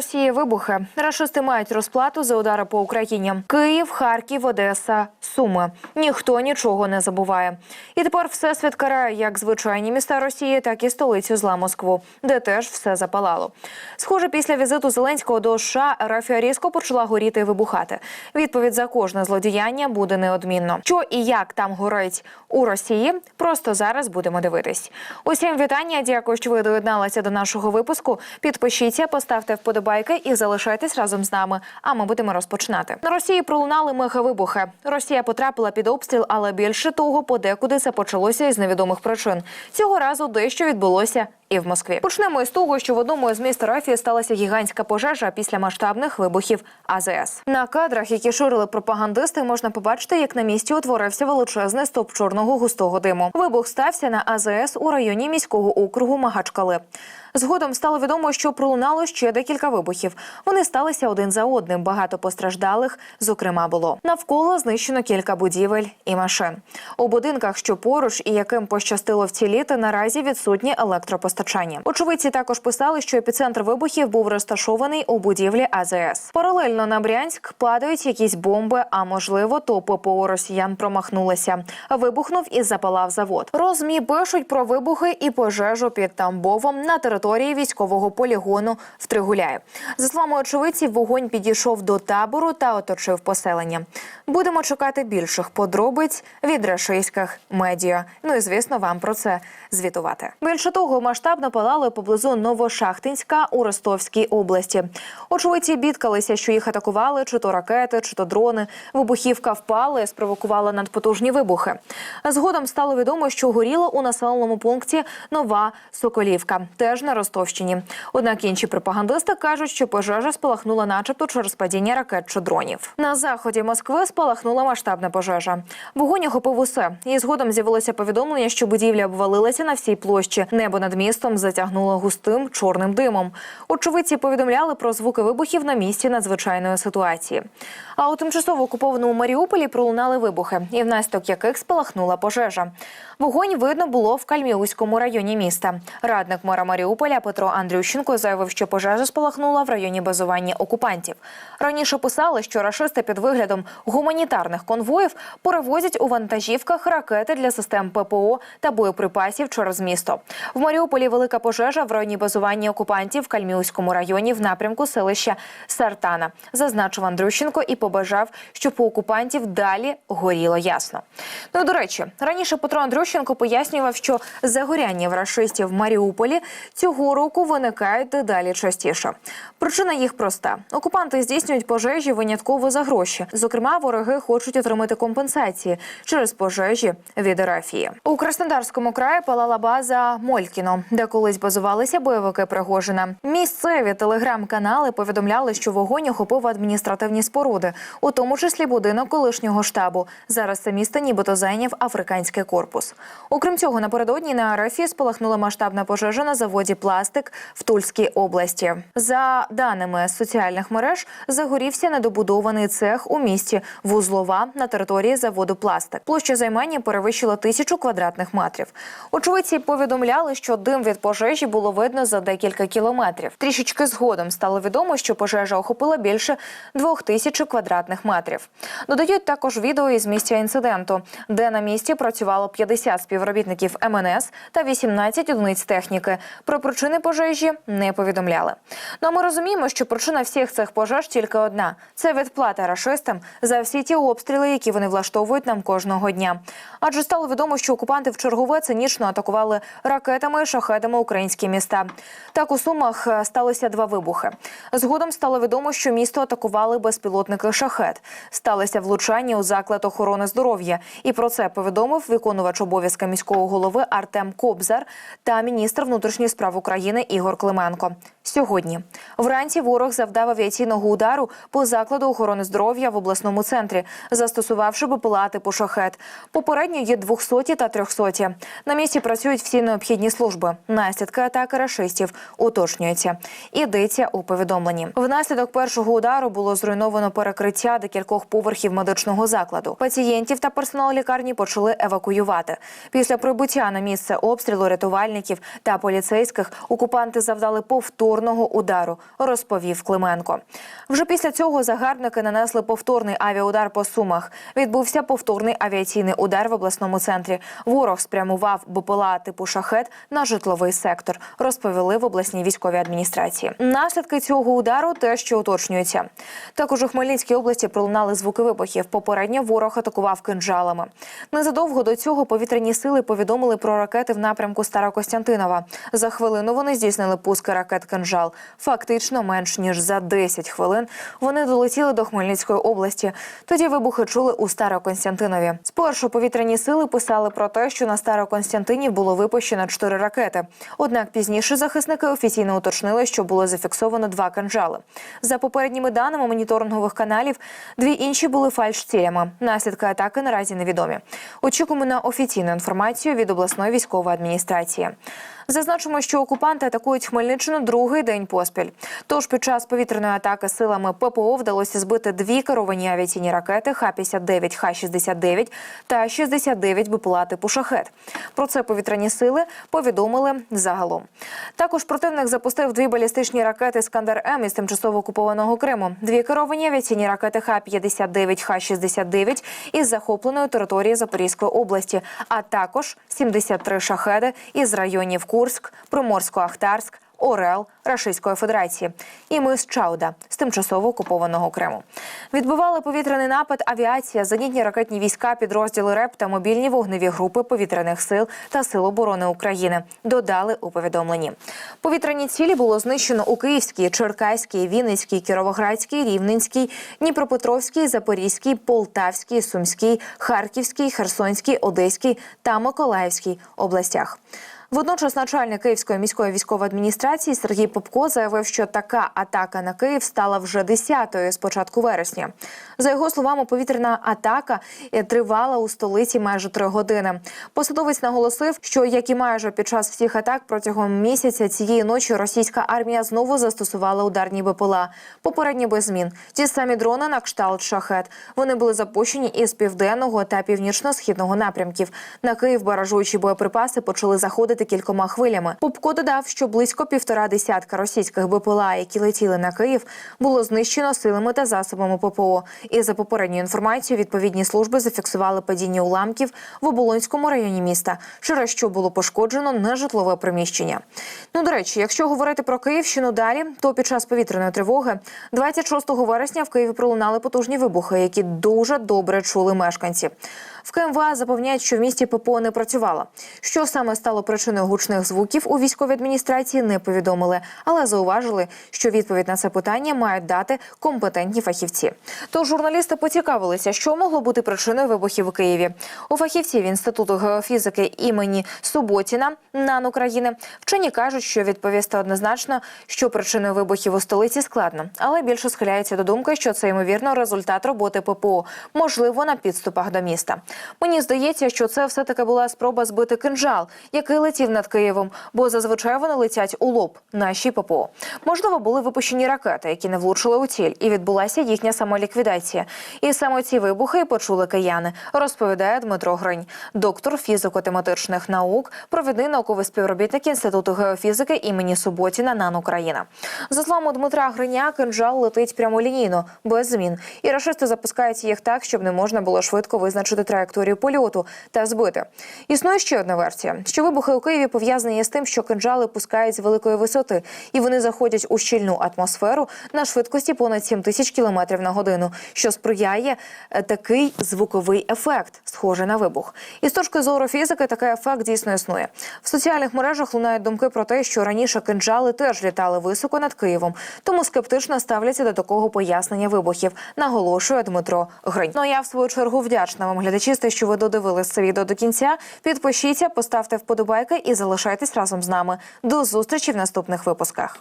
Росії вибухи. Рашисти мають розплату за удари по Україні. Київ, Харків, Одеса, Суми. Ніхто нічого не забуває. І тепер всесвіт карає як звичайні міста Росії, так і столицю зла Москву, де теж все запалало. Схоже, після візиту Зеленського до США РФ різко почала горіти і вибухати. Відповідь за кожне злодіяння буде неодмінно. Що і як там горить у Росії? Просто зараз будемо дивитись. Усім вітання. Дякую, що ви доєдналися до нашого випуску. Підпишіться, поставте вподобайки і залишайтесь разом з нами. А ми будемо розпочинати. На Росії пролунали мегавибухи. Росія потрапила під обстріл, але більше того, подекуди це почалося із невідомих причин. Цього разу дещо відбулося і в Москві. Почнемо із того, що в одному із міст Рафії сталася гігантська пожежа після масштабних вибухів АЗС. На кадрах, які ширили пропагандисти, можна побачити, як на місці утворився величезний стоп чорного густого диму. Вибух стався на АЗС у районі міського округу Магачкали. Згодом стало відомо, що пролунало ще декілька вибухів. Вони сталися один за одним. Багато постраждалих, зокрема, було навколо знищено кілька будівель і машин. У будинках, що поруч і яким пощастило вціліти, наразі відсутнє електропостачання. Очевидці також писали, що епіцентр вибухів був розташований у будівлі АЗС. Паралельно на Брянськ падають якісь бомби, а можливо, то ППО росіян промахнулися. Вибухнув і запалав завод. Розмі пишуть про вибухи і пожежу під Тамбовом на території військового полігону в Тригуляї. За словами очевидців, вогонь підійшов до табору та оточив поселення. Будемо чекати більших подробиць від рашистських медіа. Ну і звісно, вам про це звітувати. Більше того, масштабно палали поблизу Новошахтинська у Ростовській області. Очевидці бідкалися, що їх атакували, чи то ракети, чи то дрони. Вибухівка впала спровокувала надпотужні вибухи. Згодом стало відомо, що горіло у населеному пункті Нова Соколівка, теж на Ростовщині. Однак інші пропагандисти кажуть, що пожежа спалахнула, начебто, через падіння ракет чи дронів. На заході Москви спалахнула масштабна пожежа. Вогонь охопив усе. І згодом з'явилося повідомлення, що будівля обвалилася на всій площі. Небо над містом затягнуло густим чорним димом. Очевидці повідомляли про звуки вибухів на місці надзвичайної ситуації. А у тимчасово окупованому Маріуполі пролунали вибухи, і внаслідок яких спалахнула пожежа. Вогонь видно було в Кальміуському районі міста. Радник мера Маріуполя Петро Андрющенко заявив, що пожежа спалахнула в районі базування окупантів. Раніше писали, що рашисти під виглядом гуманітарних конвоїв перевозять у вантажівках ракети для систем ППО та боєприпасів через місто. В Маріуполі велика пожежа в районі базування окупантів в Кальміуському районі в напрямку селища Сартана, зазначив Андрющенко і побажав, щоб у окупантів далі горіло ясно. Ну до речі, раніше Петро Андрющенко пояснював, що загоряння в рашистів в Маріуполі цього року виникають дедалі частіше. Причина їх проста: окупанти здійснюють пожежі винятково за гроші. Зокрема, вороги хочуть отримати компенсації через пожежі від Ерафії. У Краснодарському краї палала база Молькіно, де колись базувалися бойовики Пригожина. Місцеві телеграм-канали повідомляли, що вогонь охопив адміністративні споруди, у тому числі будинок колишнього штабу. Зараз це місто нібито зайняв африканський корпус. Окрім цього, напередодні на Арафії спалахнула масштабна пожежа на заводі пластик в Тульській області. За даними соціальних мереж, загорівся недобудований цех у місті Вузлова на території заводу пластик. Площа займання перевищила тисячу квадратних метрів. Очевидці повідомляли, що дим від пожежі було видно за декілька кілометрів. Трішечки згодом стало відомо, що пожежа охопила більше двох тисяч квадратних метрів. Додають також відео із місця інциденту, де на місці працювало 50 співробітників МНС та 18 одиниць техніки. Про причини пожежі не повідомляли. Ну а ми розуміємо, що причина всіх цих пожеж тільки одна: це відплата рашистам за всі ті обстріли, які вони влаштовують нам кожного дня. Адже стало відомо, що окупанти в чергове цинічно атакували ракетами і шахедами українські міста. Так у сумах сталися сталося два вибухи. Згодом стало відомо, що місто атакували безпілотники шахет. Сталося влучання у заклад охорони здоров'я. І про це повідомив виконувач обов'язка міського голови Артем Кобзар та міністр внутрішніх справ України Ігор Клименко. Сьогодні вранці ворог завдав авіаційного удару по закладу охорони здоров'я в обласному центрі, застосувавши БПЛА типу шахет. Попередньо є 200 та 300. На місці працюють всі необхідні служби. Наслідки атаки рашистів уточнюються. Ідеться у повідомленні. Внаслідок першого удару було зруйновано перекриття декількох поверхів медичного закладу. Пацієнтів та персонал лікарні почали евакуювати. Після прибуття на місце обстрілу рятувальників та поліцейських окупанти завдали повторно повторного удару, розповів Клименко. Вже після цього загарбники нанесли повторний авіаудар по сумах. Відбувся повторний авіаційний удар в обласному центрі. Ворог спрямував БПЛА типу шахет на житловий сектор. Розповіли в обласній військовій адміністрації. Наслідки цього удару те, що уточнюються. Також у Хмельницькій області пролунали звуки вибухів. Попередньо ворог атакував кинджалами. Незадовго до цього повітряні сили повідомили про ракети в напрямку Старокостянтинова. За хвилину вони здійснили пуски ракет кинжал. Фактично менш ніж за 10 хвилин вони долетіли до Хмельницької області. Тоді вибухи чули у Староконстянтинові. Спершу повітряні сили писали про те, що на Староконстянтинів було випущено чотири ракети. Однак пізніше захисники офіційно уточнили, що було зафіксовано два кинжали. За попередніми даними моніторингових каналів, дві інші були фальш-цілями. Наслідки атаки наразі невідомі. Очікуємо на офіційну інформацію від обласної військової адміністрації. Зазначимо, що окупанти атакують Хмельниччину другий день поспіль. Тож під час повітряної атаки силами ППО вдалося збити дві керовані авіаційні ракети Х-59, Х-69 та 69 БПЛА типу «Шахет». Про це повітряні сили повідомили загалом. Також противник запустив дві балістичні ракети Скандер М із тимчасово окупованого Криму, дві керовані авіаційні ракети Х-59, Х-69 із захопленої території Запорізької області, а також 73 шахеди із районів Курськ, Приморсько-Ахтарськ, Орел Рашистської Федерації і мис Чауда з тимчасово окупованого Криму. Відбивали повітряний напад авіація, зенітні ракетні війська, підрозділи РЕП та мобільні вогневі групи повітряних сил та сил оборони України. Додали у повідомленні. Повітряні цілі було знищено у Київській, Черкаській, Вінницькій, Кіровоградській, Рівненській, Дніпропетровській, Запорізькій, Полтавській, Сумській, Харківській, Херсонській, Одеській та Миколаївській областях. Водночас начальник Київської міської військової адміністрації Сергій Попко заявив, що така атака на Київ стала вже десятою з початку вересня. За його словами, повітряна атака тривала у столиці майже три години. Посадовець наголосив, що як і майже під час всіх атак протягом місяця цієї ночі російська армія знову застосувала ударні БПЛА. Попередні без змін. Ті самі дрони на кшталт шахет. Вони були запущені із південного та північно-східного напрямків. На Київ баражуючі боєприпаси почали заходити кількома хвилями. Попко додав, що близько півтора десятка російських БПЛА, які летіли на Київ, було знищено силами та засобами ППО. І за попередньою інформацією, відповідні служби зафіксували падіння уламків в Оболонському районі міста, через що було пошкоджено нежитлове приміщення. Ну до речі, якщо говорити про Київщину далі, то під час повітряної тривоги 26 вересня в Києві пролунали потужні вибухи, які дуже добре чули мешканці. В КМВА запевняють, що в місті ППО не працювало. Що саме стало причиною гучних звуків у військовій адміністрації, не повідомили, але зауважили, що відповідь на це питання мають дати компетентні фахівці. Тож журналісти поцікавилися, що могло бути причиною вибухів у Києві. У фахівців інституту геофізики імені Суботіна НАН України вчені кажуть, що відповісти однозначно, що причиною вибухів у столиці складно, але більше схиляються до думки, що це ймовірно результат роботи ППО, можливо, на підступах до міста. Мені здається, що це все таки була спроба збити кинжал, який летів над Києвом, бо зазвичай вони летять у лоб наші ППО. Можливо, були випущені ракети, які не влучили у ціль, і відбулася їхня самоліквідація. І саме ці вибухи почули кияни, розповідає Дмитро Гринь, доктор фізико-тематичних наук, провідний науковий співробітник інституту геофізики імені Суботіна НАН Україна. За словами Дмитра Гриня, кинжал летить прямолінійно, без змін, і рашисти запускають їх так, щоб не можна було швидко визначити траєкторію польоту та збити. Існує ще одна версія, що вибухи у Києві пов'язані з тим, що кинжали пускають з великої висоти, і вони заходять у щільну атмосферу на швидкості понад 7 тисяч кілометрів на годину, що сприяє е, такий звуковий ефект, схожий на вибух. І з точки зору фізики, такий ефект дійсно існує. В соціальних мережах лунають думки про те, що раніше кинжали теж літали високо над Києвом, тому скептично ставляться до такого пояснення вибухів, наголошує Дмитро Гринь. Ну я в свою чергу вдячна вам глядачі, за що ви додивились це відео до кінця. Підпишіться, поставте вподобайки і залишайтесь разом з нами. До зустрічі в наступних випусках.